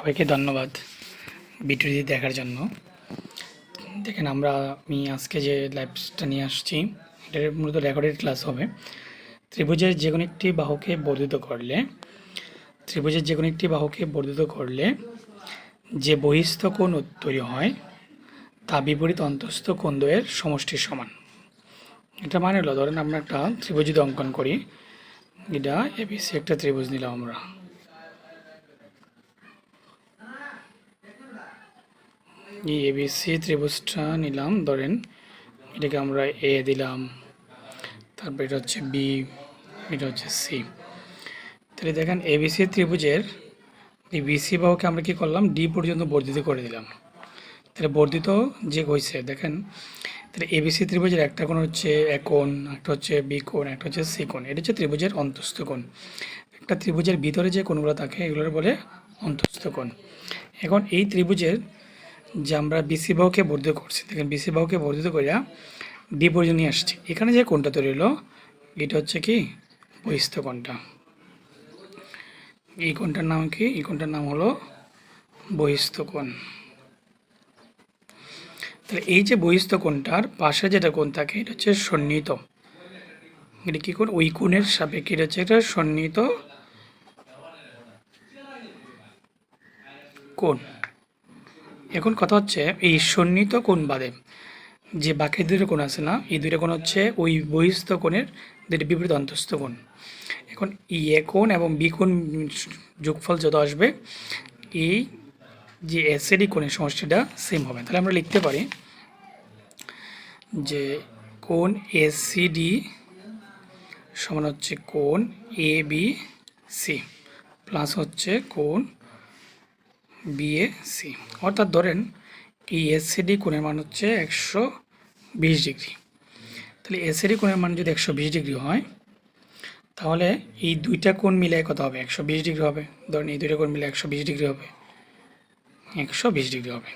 সবাইকে ধন্যবাদ ভিডিওটি দেখার জন্য। দেখেন, আমরা, আমি আজকে যে লাইভসটা নিয়ে আসছি, এটার মূলত রেকর্ডেড ক্লাস হবে। ত্রিভুজের যে কোনো একটি বাহুকে বর্ধিত করলে, ত্রিভুজের যে কোনো একটি বাহুকে বর্ধিত করলে যে বহিস্থ কোণ তৈরি হয়, তা বিপরীত অন্তস্থ কোণ দ্বয়ের সমষ্টির সমান। এটা মানে হলো, ধরেন আমরা একটা ত্রিভুজ যদি অঙ্কন করি, এটা এবিসি একটা ত্রিভুজ নিলাম আমরা। এই এবিসি ত্রিভুজটা নিলাম, ধরেন। এটাকে আমরা এ দিলাম। তারপর এটা হচ্ছে বি, এটা হচ্ছে সি। তাহলে দেখেন এবিসি ত্রিভুজের এই বিসি বাহুকে আমরা কি করলাম? ডি পর্যন্ত বর্ধিত করে দিলাম। তাহলে বর্ধিত যে হয়েছে দেখেন, তাহলে এবিসি ত্রিভুজের একটা কোণ হচ্ছে এক কোণ, একটা হচ্ছে বি কোণ, একটা হচ্ছে সি কোণ। এটা হচ্ছে ত্রিভুজের অন্তস্থ কোণ। একটা ত্রিভুজের ভিতরে যে কোণগুলো থাকে, এগুলোর বলে অন্তস্থ কোণ। এখন এই ত্রিভুজের যে আমরা বিসি বাহুকে বর্ধিত করছি। দেখেন বিসি বাহুকে বর্ধিত করিয়া ডি পর্যন্ত নিয়ে আসছি। এখানে যে কোনটা তৈরি হলো, এটা হচ্ছে কি? বহিস্থ কোণটা। এই কোণটার নাম কি? এই কোণটার নাম হলো বহিস্থ কোণ। তাহলে এই যে বহিস্থ কোণটার পাশে যেটা কোণ থাকে, এটা হচ্ছে সন্নিহিত। এটা কী কোণ? ওই কোণের সাপেক্ষে এটা হচ্ছে একটা সন্নিহিত কোণ। এখন কথা হচ্ছে, এই সন্নিহিত কোণ বাদে, যে বাকি দুটো কোণ আছে না, এই দুটো কোণ হচ্ছে ওই বহিস্থ কোণের দুটি বিপরীত অন্তস্থ কোণ। এখন ই এ এবং বি কোণ যোগফল যত আসবে, এই যে এসএডি কোণের সমষ্টিটা সেম হবে। তাহলে আমরা লিখতে পারি যে কোণ এসিডি সমান হচ্ছে কোণ এ বি সি প্লাস হচ্ছে কোণ বিএ সি অর্থাৎ ধরেন এই এসিডি কোণের মান হচ্ছে একশো বিশ ডিগ্রি। তাহলে এসিডি কোণের মান যদি একশো বিশ ডিগ্রি হয়, তাহলে এই দুইটা কোণ মিলে কত হবে? একশো বিশ ডিগ্রি হবে। ধরেন এই দুইটা কোণ মিলে একশো বিশ ডিগ্রি হবে। একশো বিশ ডিগ্রি হবে।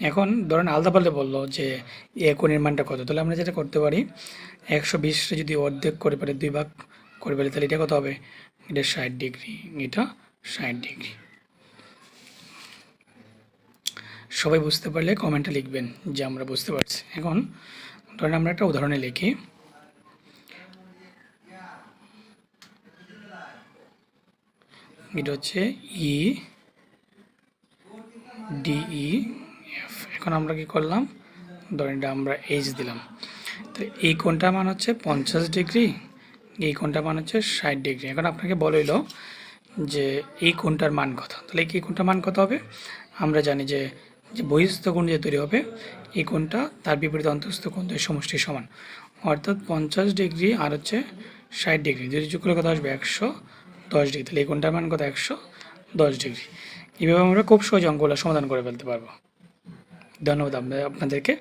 এখন ধরেন আলাদা পাল্টে বলল যে এ কোণের মানটা কত? তাহলে আমরা যেটা করতে পারি, একশো বিশটা যদি অর্ধেক করে পারে, দুই ভাগ করে পারি তাহলে এটা কত হবে? এটা ষাট ডিগ্রি। এটা ষাট ডিগ্রি। সবাই বুঝতে পারলে কমেন্টে লিখবেন যে আমরা বুঝতে পারছি। এখন ধরেন আমরা একটা উদাহরণে লিখি। এটা হচ্ছে ই ডিই এফ এখন আমরা কি করলাম? ধরেন এটা আমরা এইচ দিলাম। তো এই কোণটার মান হচ্ছে পঞ্চাশ ডিগ্রি, এই কোণটার মান হচ্ছে ষাট ডিগ্রি। এখন আপনাকে বলইল যে এই কোনটার মান কত? তাহলে এই কোণটার মান কত হবে? আমরা জানি যে যে বহিস্থ কোণ যে তৈরি হবে, এই কোণটা তার বিপরীত অন্তঃস্থ কোণ দুই সমষ্টির সমান। অর্থাৎ পঞ্চাশ ডিগ্রি আর হচ্ছে ষাট ডিগ্রি। যদি যোগ করে কত আসবে একশো দশ ডিগ্রি। তাহলে এই কোণটার মান কত? একশো দশ ডিগ্রি। এইভাবে আমরা খুব সহজ অঙ্কগুলো সমাধান করে ফেলতে পারব। ধন্যবাদ আপনাদেরকে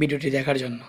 ভিডিওটি দেখার জন্য।